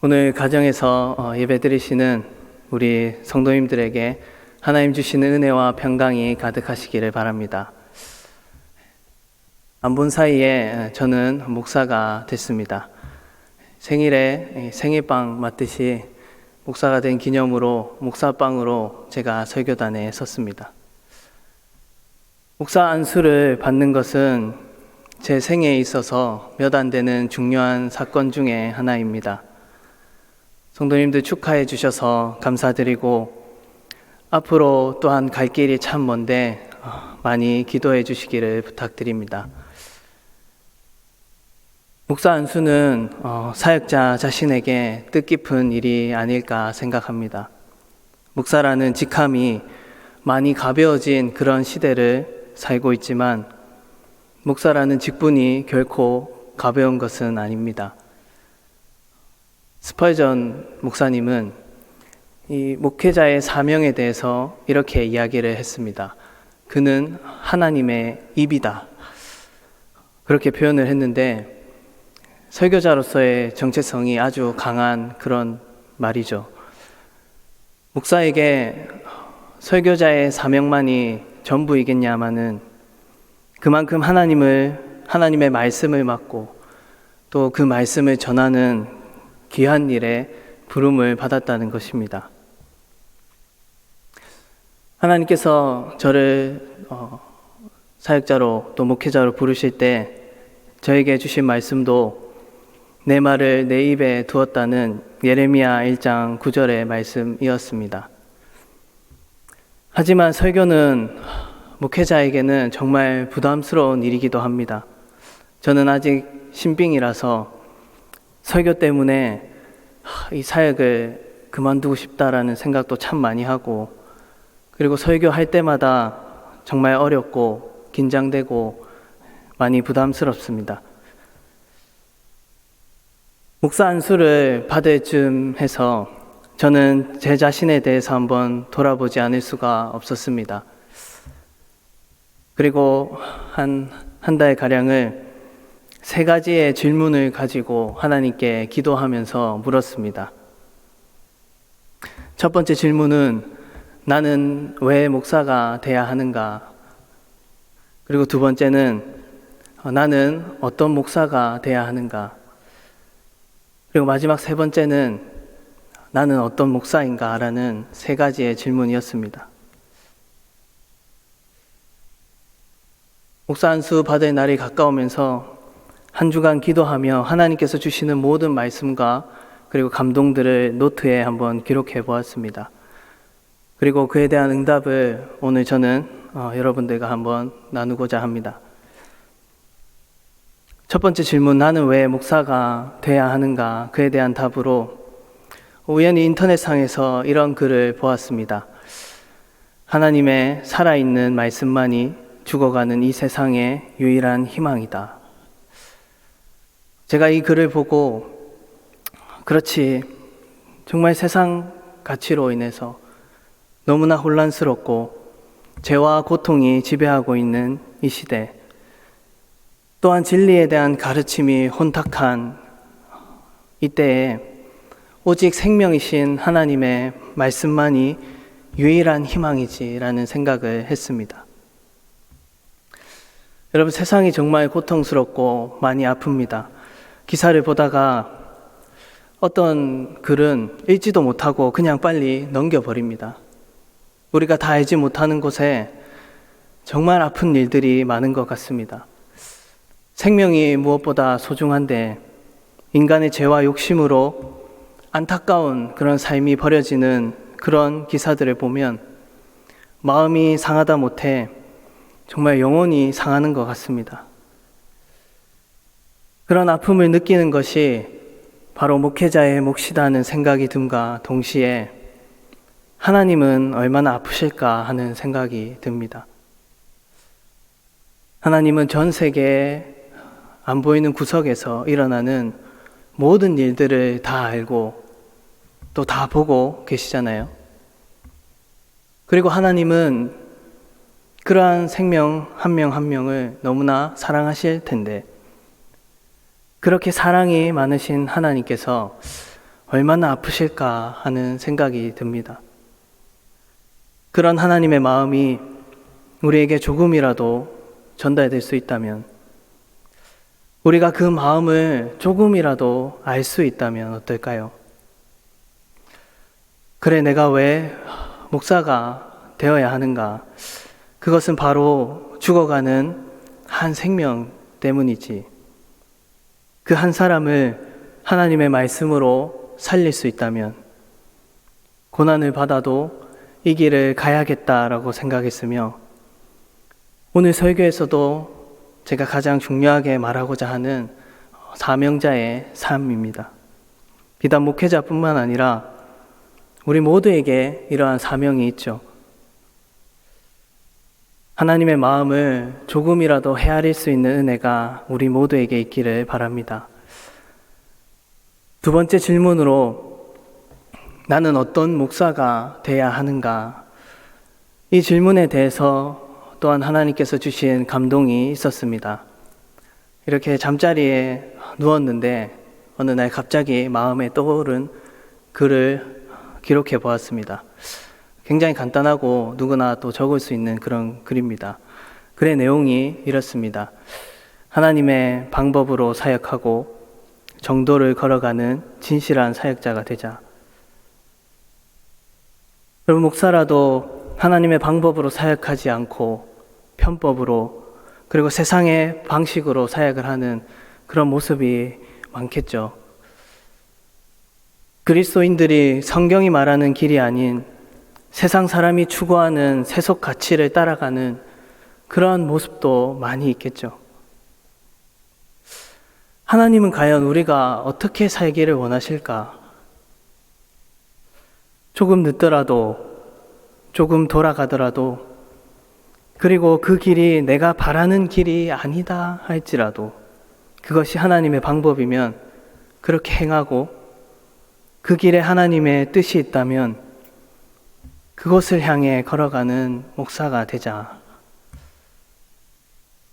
오늘 가정에서 어, 예배 드리시는 우리 성도님들에게 하나님 주시는 은혜와 평강이 가득하시기를 바랍니다. 안 본 사이에 저는 목사가 됐습니다. 생일에 생일빵 맞듯이 목사가 된 기념으로 목사빵으로 제가 설교단에 섰습니다. 목사 안수를 받는 것은 제 생애에 있어서 몇 안 되는 중요한 사건 중에 하나입니다. 성도님들 축하해 주셔서 감사드리고 앞으로 또한 갈 길이 참 먼데 어, 많이 기도해 주시기를 부탁드립니다. 목사 안수는 어, 사역자 자신에게 뜻깊은 일이 아닐까 생각합니다. 목사라는 직함이 많이 가벼워진 그런 시대를 살고 있지만 목사라는 직분이 결코 가벼운 것은 아닙니다. 스펄전 목사님은 이 목회자의 사명에 대해서 이렇게 이야기를 했습니다. 그는 하나님의 입이다. 그렇게 표현을 했는데 설교자로서의 정체성이 아주 강한 그런 말이죠. 목사에게 설교자의 사명만이 전부이겠냐마는 그만큼 하나님을 하나님의 말씀을 맡고 또 그 말씀을 전하는 귀한 일에 부름을 받았다는 것입니다. 하나님께서 저를 어, 사역자로 또 목회자로 부르실 때 저에게 주신 말씀도 내 말을 내 입에 두었다는 예레미야 1장 9절의 말씀이었습니다. 하지만 설교는 목회자에게는 정말 부담스러운 일이기도 합니다. 저는 아직 신빙이라서 설교 때문에 이 사역을 그만두고 싶다라는 생각도 참 많이 하고 그리고 설교할 때마다 정말 어렵고 긴장되고 많이 부담스럽습니다. 목사 안수를 받을 쯤 해서 저는 제 자신에 대해서 한번 돌아보지 않을 수가 없었습니다. 그리고 한, 한 달 가량을 세 가지의 질문을 가지고 하나님께 기도하면서 물었습니다. 첫 번째 질문은 나는 왜 목사가 돼야 하는가? 그리고 두 번째는 나는 어떤 목사가 돼야 하는가? 그리고 마지막 세 번째는 나는 어떤 목사인가? 라는 세 가지의 질문이었습니다. 목사 안수 받을 날이 가까우면서 한 주간 기도하며 하나님께서 주시는 모든 말씀과 그리고 감동들을 노트에 한번 기록해 보았습니다. 그리고 그에 대한 응답을 오늘 저는 어, 여러분들과 한번 나누고자 합니다. 첫 번째 질문, 나는 왜 목사가 돼야 하는가? 그에 대한 답으로 우연히 인터넷상에서 이런 글을 보았습니다. 하나님의 살아있는 말씀만이 죽어가는 이 세상의 유일한 희망이다. 제가 이 글을 보고 그렇지 정말 세상 가치로 인해서 너무나 혼란스럽고 죄와 고통이 지배하고 있는 이 시대 또한 진리에 대한 가르침이 혼탁한 이때에 오직 생명이신 하나님의 말씀만이 유일한 희망이지라는 생각을 했습니다. 여러분 세상이 정말 고통스럽고 많이 아픕니다. 기사를 보다가 어떤 글은 읽지도 못하고 그냥 빨리 넘겨버립니다. 우리가 다 알지 못하는 곳에 정말 아픈 일들이 많은 것 같습니다. 생명이 무엇보다 소중한데 인간의 죄와 욕심으로 안타까운 그런 삶이 버려지는 그런 기사들을 보면 마음이 상하다 못해 정말 영혼이 상하는 것 같습니다. 그런 아픔을 느끼는 것이 바로 목회자의 몫이다는 생각이 듦과 동시에 하나님은 얼마나 아프실까 하는 생각이 듭니다. 하나님은 전 세계에 안 보이는 구석에서 일어나는 모든 일들을 다 알고 또 다 보고 계시잖아요. 그리고 하나님은 그러한 생명 한 명한 명을 너무나 사랑하실 텐데 그렇게 사랑이 많으신 하나님께서 얼마나 아프실까 하는 생각이 듭니다. 그런 하나님의 마음이 우리에게 조금이라도 전달될 수 있다면, 우리가 그 마음을 조금이라도 알 수 있다면 어떨까요? 그래, 내가 왜 목사가 되어야 하는가? 그것은 바로 죽어가는 한 생명 때문이지. 그 한 사람을 하나님의 말씀으로 살릴 수 있다면, 고난을 받아도 이 길을 가야겠다라고 생각했으며, 오늘 설교에서도 제가 가장 중요하게 말하고자 하는 사명자의 삶입니다. 비단 목회자뿐만 아니라 우리 모두에게 이러한 사명이 있죠. 하나님의 마음을 조금이라도 헤아릴 수 있는 은혜가 우리 모두에게 있기를 바랍니다. 두 번째 질문으로 나는 어떤 목사가 돼야 하는가? 이 질문에 대해서 또한 하나님께서 주신 감동이 있었습니다. 이렇게 잠자리에 누웠는데 어느 날 갑자기 마음에 떠오른 글을 기록해 보았습니다. 굉장히 간단하고 누구나 또 적을 수 있는 그런 글입니다. 글의 내용이 이렇습니다. 하나님의 방법으로 사역하고 정도를 걸어가는 진실한 사역자가 되자. 여러분, 목사라도 하나님의 방법으로 사역하지 않고 편법으로 그리고 세상의 방식으로 사역을 하는 그런 모습이 많겠죠. 그리스도인들이 성경이 말하는 길이 아닌 세상 사람이 추구하는 세속 가치를 따라가는 그러한 모습도 많이 있겠죠. 하나님은 과연 우리가 어떻게 살기를 원하실까? 조금 늦더라도, 조금 돌아가더라도, 그리고 그 길이 내가 바라는 길이 아니다 할지라도, 그것이 하나님의 방법이면 그렇게 행하고, 그 길에 하나님의 뜻이 있다면 그것을 향해 걸어가는 목사가 되자.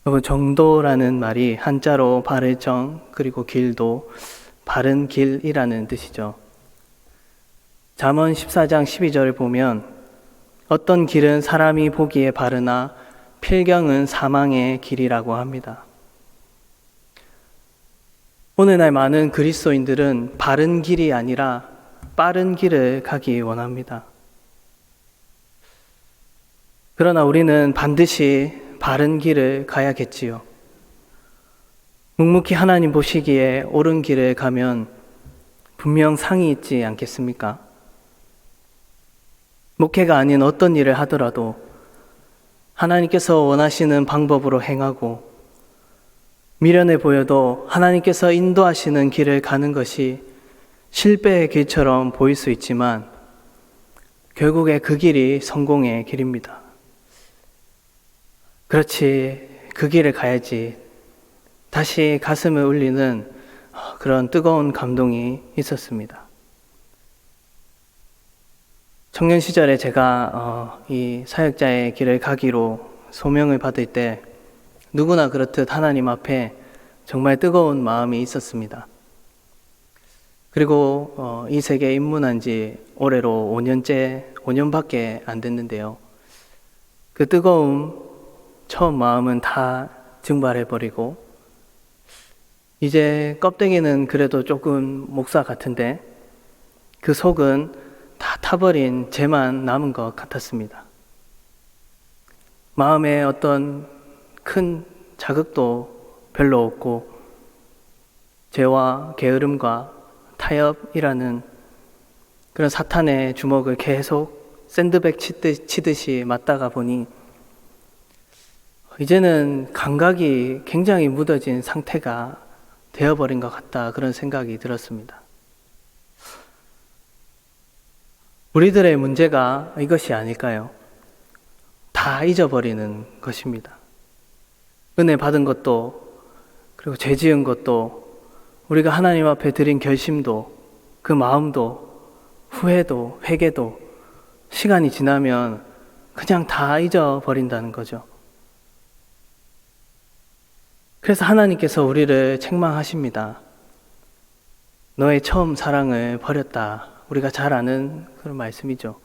여러분, 정도라는 말이 한자로 바를 정, 그리고 길도 바른 길이라는 뜻이죠. 잠언 14장 12절을 보면 어떤 길은 사람이 보기에 바르나 필경은 사망의 길이라고 합니다. 오늘날 많은 그리스도인들은 바른 길이 아니라 빠른 길을 가기 원합니다. 그러나 우리는 반드시 바른 길을 가야겠지요. 묵묵히 하나님 보시기에 옳은 길을 가면 분명 상이 있지 않겠습니까? 목회가 아닌 어떤 일을 하더라도 하나님께서 원하시는 방법으로 행하고 미련해 보여도 하나님께서 인도하시는 길을 가는 것이 실패의 길처럼 보일 수 있지만 결국에 그 길이 성공의 길입니다. 그렇지, 그 길을 가야지. 다시 가슴을 울리는 그런 뜨거운 감동이 있었습니다. 청년 시절에 제가 어, 이 사역자의 길을 가기로 소명을 받을 때 누구나 그렇듯 하나님 앞에 정말 뜨거운 마음이 있었습니다. 그리고 어, 이 세계에 입문한 지 올해로 5년째, 5년밖에 안 됐는데요. 그 뜨거움, 처음 마음은 다 증발해버리고, 이제 껍데기는 그래도 조금 목사 같은데, 그 속은 다 타버린 죄만 남은 것 같았습니다. 마음에 어떤 큰 자극도 별로 없고, 죄와 게으름과 타협이라는 그런 사탄의 주먹을 계속 샌드백 치듯이 맞다가 보니 이제는 감각이 굉장히 묻어진 상태가 되어버린 것 같다 그런 생각이 들었습니다. 우리들의 문제가 이것이 아닐까요? 다 잊어버리는 것입니다. 은혜 받은 것도 그리고 죄 지은 것도 우리가 하나님 앞에 드린 결심도 그 마음도 후회도 회개도 시간이 지나면 그냥 다 잊어버린다는 거죠. 그래서 하나님께서 우리를 책망하십니다. 너의 처음 사랑을 버렸다. 우리가 잘 아는 그런 말씀이죠.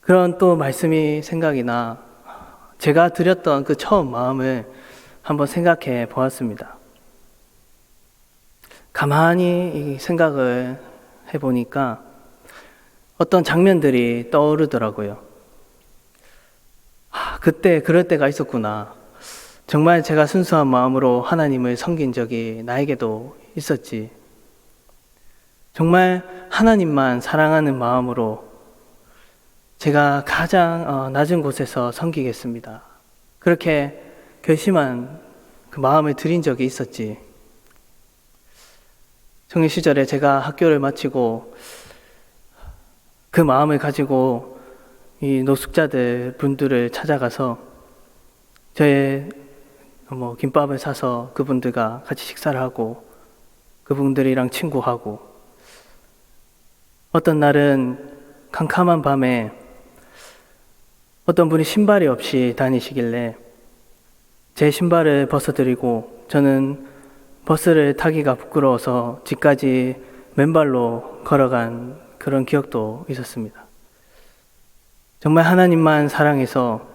그런 또 말씀이 생각이 나 제가 드렸던 그 처음 마음을 한번 생각해 보았습니다. 가만히 이 생각을 해보니까 어떤 장면들이 떠오르더라고요. 아, 그때 그럴 때가 있었구나. 정말 제가 순수한 마음으로 하나님을 섬긴 적이 나에게도 있었지. 정말 하나님만 사랑하는 마음으로 제가 가장 어, 낮은 곳에서 섬기겠습니다. 그렇게 결심한 그 마음을 드린 적이 있었지. 청년 시절에 제가 학교를 마치고 그 마음을 가지고 이 노숙자들 분들을 찾아가서 저의 뭐 김밥을 사서 그분들과 같이 식사를 하고 그분들이랑 친구하고 어떤 날은 캄캄한 밤에 어떤 분이 신발이 없이 다니시길래 제 신발을 벗어드리고 저는 버스를 타기가 부끄러워서 집까지 맨발로 걸어간 그런 기억도 있었습니다. 정말 하나님만 사랑해서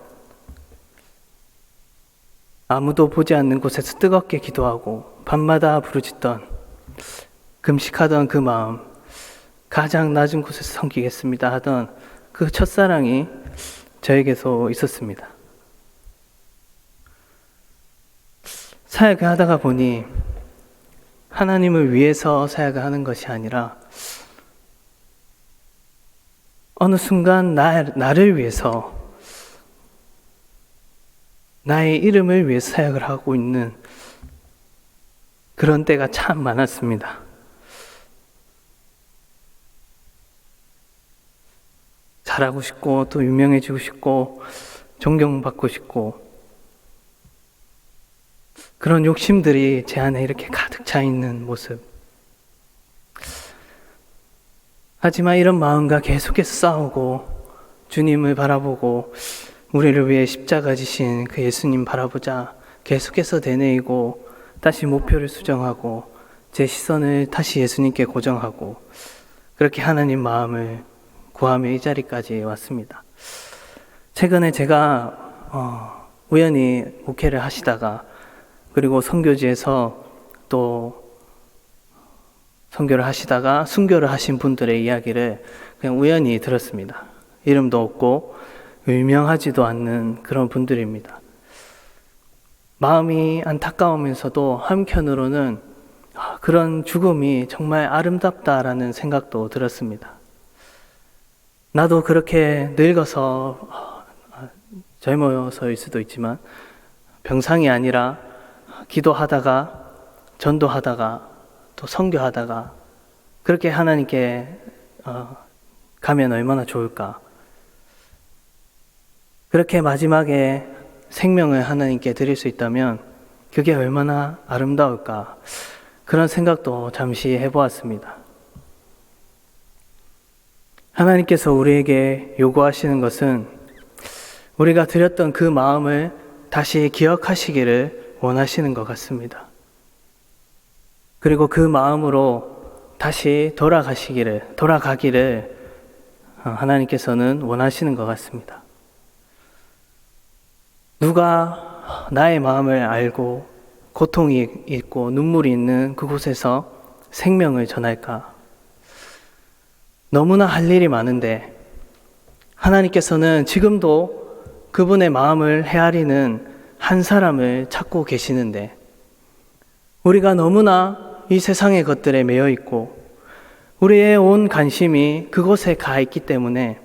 아무도 보지 않는 곳에서 뜨겁게 기도하고 밤마다 부르짖던 금식하던 그 마음 가장 낮은 곳에서 섬기겠습니다 하던 그 첫사랑이 저에게서 있었습니다. 사역을 하다가 보니 하나님을 위해서 사역을 하는 것이 아니라 어느 순간 나, 나를 위해서 나의 이름을 위해 사역을 하고 있는 그런 때가 참 많았습니다. 잘하고 싶고 또 유명해지고 싶고 존경받고 싶고 그런 욕심들이 제 안에 이렇게 가득 차 있는 모습. 하지만 이런 마음과 계속해서 싸우고 주님을 바라보고 우리를 위해 십자가 지신 그 예수님 바라보자 계속해서 되뇌이고 다시 목표를 수정하고 제 시선을 다시 예수님께 고정하고 그렇게 하나님 마음을 구하며 이 자리까지 왔습니다. 최근에 제가 어, 우연히 목회를 하시다가 그리고 선교지에서 또 선교를 하시다가 순교를 하신 분들의 이야기를 그냥 우연히 들었습니다. 이름도 없고 유명하지도 않는 그런 분들입니다. 마음이 안타까우면서도 한편으로는 아, 그런 죽음이 정말 아름답다라는 생각도 들었습니다. 나도 그렇게 늙어서 아, 젊어서일 수도 있지만 병상이 아니라 기도하다가 전도하다가 또 성교하다가 그렇게 하나님께 어, 가면 얼마나 좋을까. 그렇게 마지막에 생명을 하나님께 드릴 수 있다면 그게 얼마나 아름다울까. 그런 생각도 잠시 해보았습니다. 하나님께서 우리에게 요구하시는 것은 우리가 드렸던 그 마음을 다시 기억하시기를 원하시는 것 같습니다. 그리고 그 마음으로 다시 돌아가시기를, 돌아가기를 하나님께서는 원하시는 것 같습니다. 누가 나의 마음을 알고 고통이 있고 눈물이 있는 그곳에서 생명을 전할까? 너무나 할 일이 많은데 하나님께서는 지금도 그분의 마음을 헤아리는 한 사람을 찾고 계시는데 우리가 너무나 이 세상의 것들에 매여 있고 우리의 온 관심이 그곳에 가 있기 때문에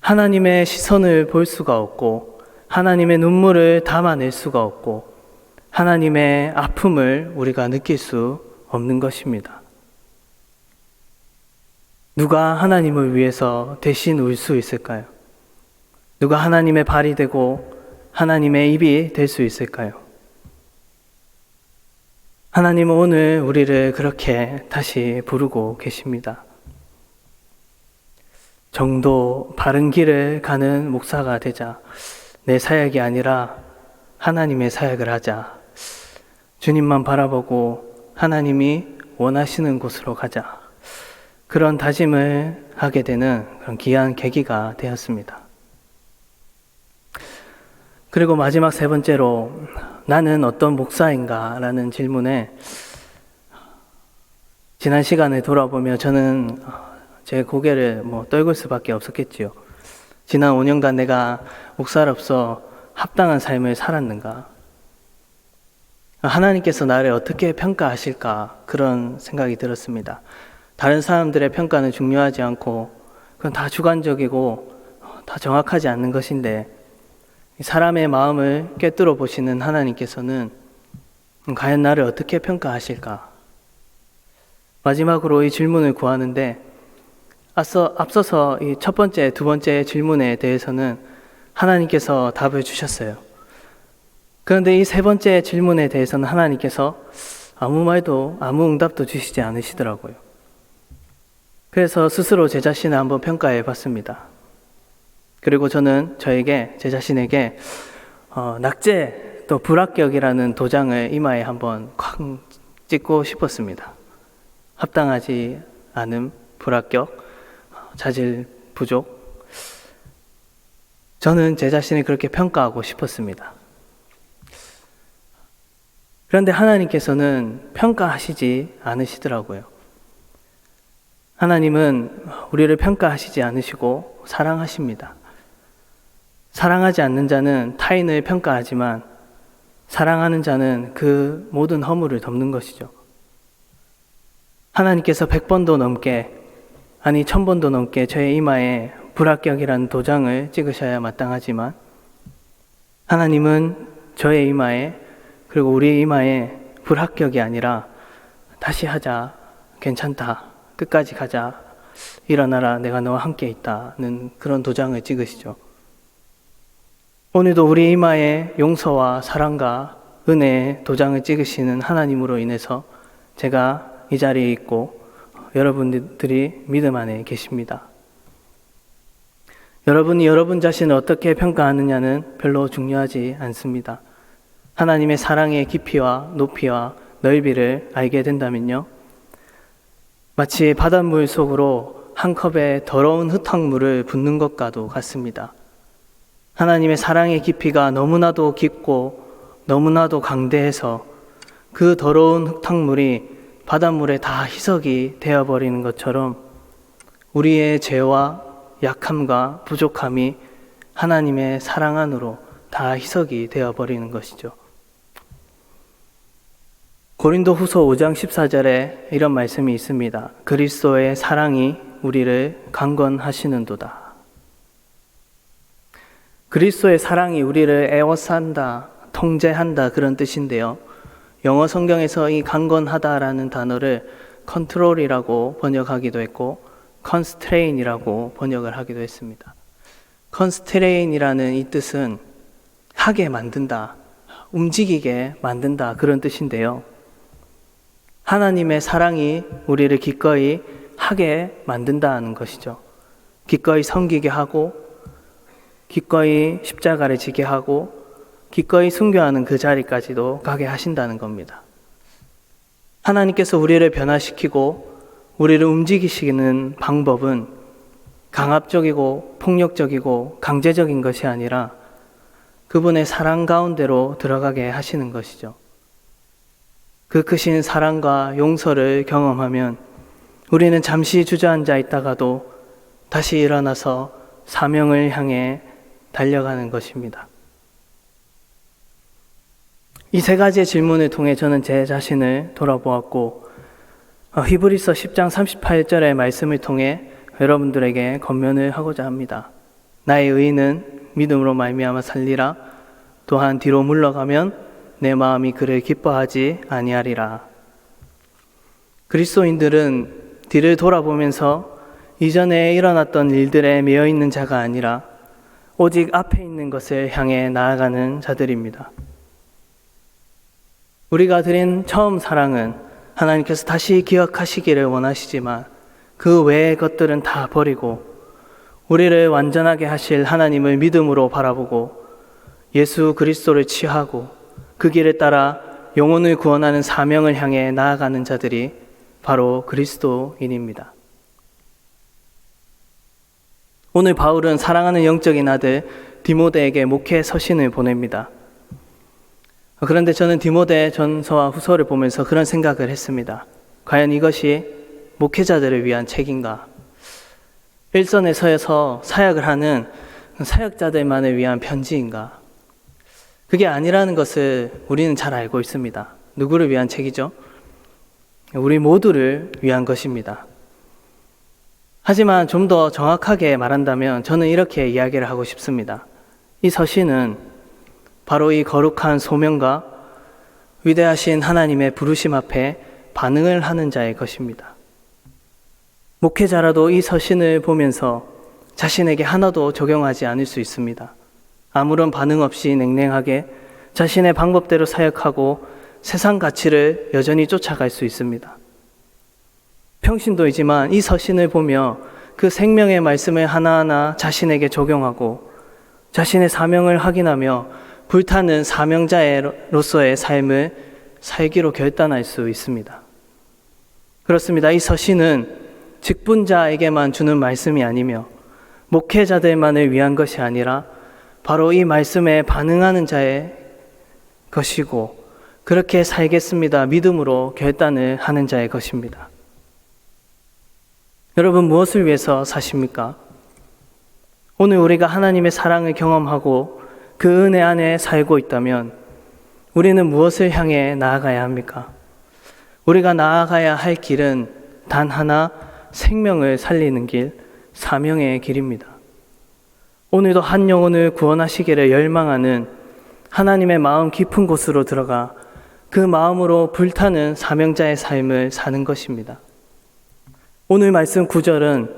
하나님의 시선을 볼 수가 없고 하나님의 눈물을 담아낼 수가 없고 하나님의 아픔을 우리가 느낄 수 없는 것입니다. 누가 하나님을 위해서 대신 울 수 있을까요? 누가 하나님의 발이 되고 하나님의 입이 될 수 있을까요? 하나님은 오늘 우리를 그렇게 다시 부르고 계십니다. 정도 바른 길을 가는 목사가 되자. 내 사역이 아니라 하나님의 사역을 하자. 주님만 바라보고 하나님이 원하시는 곳으로 가자. 그런 다짐을 하게 되는 그런 귀한 계기가 되었습니다. 그리고 마지막 세 번째로 나는 어떤 목사인가? 라는 질문에 지난 시간을 돌아보며 저는 제 고개를 뭐 떨굴 수밖에 없었겠지요. 지난 5년간 내가 목사로서 합당한 삶을 살았는가? 하나님께서 나를 어떻게 평가하실까? 그런 생각이 들었습니다. 다른 사람들의 평가는 중요하지 않고, 그건 다 주관적이고, 다 정확하지 않는 것인데, 사람의 마음을 꿰뚫어 보시는 하나님께서는 과연 나를 어떻게 평가하실까? 마지막으로 이 질문을 구하는데, 앞서, 앞서서 이 첫 번째, 두 번째 질문에 대해서는 하나님께서 답을 주셨어요. 그런데 이 세 번째 질문에 대해서는 하나님께서 아무 말도, 아무 응답도 주시지 않으시더라고요. 그래서 스스로 제 자신을 한번 평가해 봤습니다. 그리고 저는 저에게, 제 자신에게, 어, 낙제 또 불합격이라는 도장을 이마에 한번 쾅 찍고 싶었습니다. 합당하지 않음, 불합격, 자질 부족. 저는 제 자신을 그렇게 평가하고 싶었습니다. 그런데 하나님께서는 평가하시지 않으시더라고요. 하나님은 우리를 평가하시지 않으시고 사랑하십니다. 사랑하지 않는 자는 타인을 평가하지만 사랑하는 자는 그 모든 허물을 덮는 것이죠. 하나님께서 백 번도 넘게 아니 천 번도 넘게 저의 이마에 불합격이라는 도장을 찍으셔야 마땅하지만 하나님은 저의 이마에 그리고 우리의 이마에 불합격이 아니라 다시 하자 괜찮다 끝까지 가자 일어나라 내가 너와 함께 있다는 그런 도장을 찍으시죠. 오늘도 우리 이마에 용서와 사랑과 은혜의 도장을 찍으시는 하나님으로 인해서 제가 이 자리에 있고 여러분들이 믿음 안에 계십니다. 여러분이 여러분 자신을 어떻게 평가하느냐는 별로 중요하지 않습니다. 하나님의 사랑의 깊이와 높이와 넓이를 알게 된다면요. 마치 바닷물 속으로 한 컵에 더러운 흙탕물을 붓는 것과도 같습니다. 하나님의 사랑의 깊이가 너무나도 깊고 너무나도 강대해서 그 더러운 흙탕물이 바닷물에 다 희석이 되어버리는 것처럼 우리의 죄와 약함과 부족함이 하나님의 사랑 안으로 다 희석이 되어버리는 것이죠. 고린도 후서 5장 14절에 이런 말씀이 있습니다. 그리스도의 사랑이 우리를 강건하시는도다. 그리스도의 사랑이 우리를 에워싼다, 통제한다 그런 뜻인데요. 영어 성경에서 이 강건하다라는 단어를 컨트롤이라고 번역하기도 했고 컨스트레인이라고 번역을 하기도 했습니다. 컨스트레인이라는 이 뜻은 하게 만든다, 움직이게 만든다 그런 뜻인데요. 하나님의 사랑이 우리를 기꺼이 하게 만든다는 것이죠. 기꺼이 섬기게 하고, 기꺼이 십자가를 지게 하고, 기꺼이 순교하는 그 자리까지도 가게 하신다는 겁니다. 하나님께서 우리를 변화시키고 우리를 움직이시는 방법은 강압적이고 폭력적이고 강제적인 것이 아니라 그분의 사랑 가운데로 들어가게 하시는 것이죠. 그 크신 사랑과 용서를 경험하면 우리는 잠시 주저앉아 있다가도 다시 일어나서 사명을 향해 달려가는 것입니다. 이 세 가지의 질문을 통해 저는 제 자신을 돌아보았고 어, 히브리서 10장 38절의 말씀을 통해 여러분들에게 권면을 하고자 합니다. 나의 의인은 믿음으로 말미암아 살리라. 또한 뒤로 물러가면 내 마음이 그를 기뻐하지 아니하리라. 그리스도인들은 뒤를 돌아보면서 이전에 일어났던 일들에 매여 있는 자가 아니라 오직 앞에 있는 것을 향해 나아가는 자들입니다. 우리가 드린 처음 사랑은 하나님께서 다시 기억하시기를 원하시지만 그 외의 것들은 다 버리고 우리를 완전하게 하실 하나님을 믿음으로 바라보고 예수 그리스도를 취하고 그 길을 따라 영혼을 구원하는 사명을 향해 나아가는 자들이 바로 그리스도인입니다. 오늘 바울은 사랑하는 영적인 아들 디모데에게 목회 서신을 보냅니다. 그런데 저는 디모데 전서와 후서를 보면서 그런 생각을 했습니다. 과연 이것이 목회자들을 위한 책인가? 일선에 서서 사역을 하는 사역자들만을 위한 편지인가? 그게 아니라는 것을 우리는 잘 알고 있습니다. 누구를 위한 책이죠? 우리 모두를 위한 것입니다. 하지만 좀 더 정확하게 말한다면 저는 이렇게 이야기를 하고 싶습니다. 이 서신은 바로 이 거룩한 소명과 위대하신 하나님의 부르심 앞에 반응을 하는 자의 것입니다. 목회자라도 이 서신을 보면서 자신에게 하나도 적용하지 않을 수 있습니다. 아무런 반응 없이 냉랭하게 자신의 방법대로 사역하고 세상 가치를 여전히 쫓아갈 수 있습니다. 평신도이지만 이 서신을 보며 그 생명의 말씀을 하나하나 자신에게 적용하고 자신의 사명을 확인하며 불타는 사명자로서의 삶을 살기로 결단할 수 있습니다. 그렇습니다. 이 서신은 직분자에게만 주는 말씀이 아니며 목회자들만을 위한 것이 아니라 바로 이 말씀에 반응하는 자의 것이고 그렇게 살겠습니다. 믿음으로 결단을 하는 자의 것입니다. 여러분 무엇을 위해서 사십니까? 오늘 우리가 하나님의 사랑을 경험하고 그 은혜 안에 살고 있다면 우리는 무엇을 향해 나아가야 합니까? 우리가 나아가야 할 길은 단 하나 생명을 살리는 길, 사명의 길입니다. 오늘도 한 영혼을 구원하시기를 열망하는 하나님의 마음 깊은 곳으로 들어가 그 마음으로 불타는 사명자의 삶을 사는 것입니다. 오늘 말씀 구절은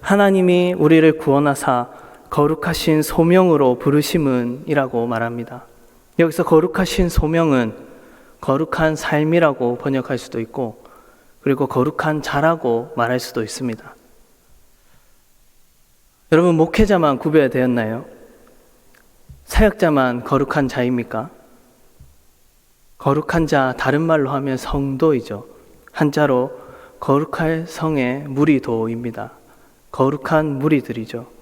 하나님이 우리를 구원하사 거룩하신 소명으로 부르심은이라고 말합니다. 여기서 거룩하신 소명은 거룩한 삶이라고 번역할 수도 있고 그리고 거룩한 자라고 말할 수도 있습니다. 여러분 목회자만 구별되었나요? 사역자만 거룩한 자입니까? 거룩한 자 다른 말로 하면 성도이죠. 한자로 거룩할 성의 무리도입니다. 거룩한 무리들이죠.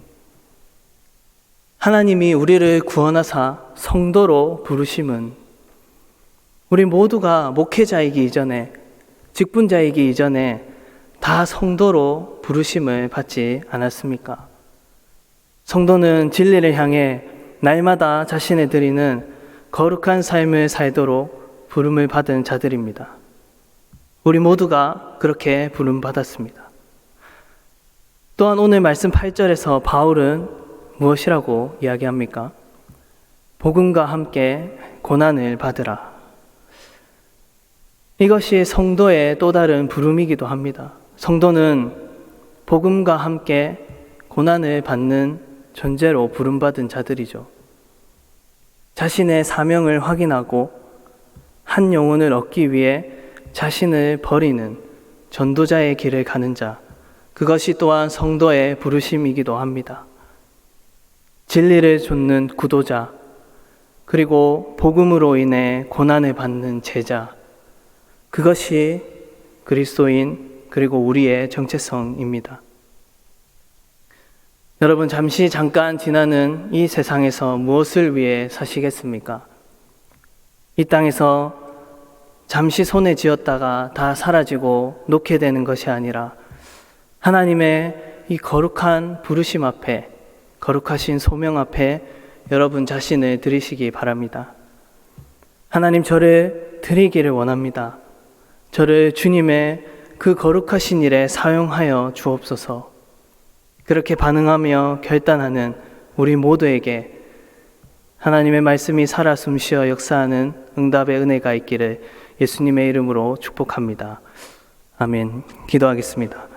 하나님이 우리를 구원하사 성도로 부르심은 우리 모두가 목회자이기 이전에 직분자이기 이전에 다 성도로 부르심을 받지 않았습니까? 성도는 진리를 향해 날마다 자신의 드리는 거룩한 삶을 살도록 부름을 받은 자들입니다. 우리 모두가 그렇게 부름 받았습니다. 또한 오늘 말씀 8절에서 바울은 무엇이라고 이야기합니까? 복음과 함께 고난을 받으라. 이것이 성도의 또 다른 부름이기도 합니다. 성도는 복음과 함께 고난을 받는 존재로 부름받은 자들이죠. 자신의 사명을 확인하고 한 영혼을 얻기 위해 자신을 버리는 전도자의 길을 가는 자, 그것이 또한 성도의 부르심이기도 합니다. 진리를 좇는 구도자, 그리고 복음으로 인해 고난을 받는 제자, 그것이 그리스도인, 그리고 우리의 정체성입니다. 여러분, 잠시 잠깐 지나는 이 세상에서 무엇을 위해 사시겠습니까? 이 땅에서 잠시 손에 쥐었다가 다 사라지고 놓게 되는 것이 아니라 하나님의 이 거룩한 부르심 앞에, 거룩하신 소명 앞에 여러분 자신을 드리시기 바랍니다. 하나님 저를 드리기를 원합니다. 저를 주님의 그 거룩하신 일에 사용하여 주옵소서. 그렇게 반응하며 결단하는 우리 모두에게 하나님의 말씀이 살아 숨쉬어 역사하는 응답의 은혜가 있기를 예수님의 이름으로 축복합니다. 아멘. 기도하겠습니다.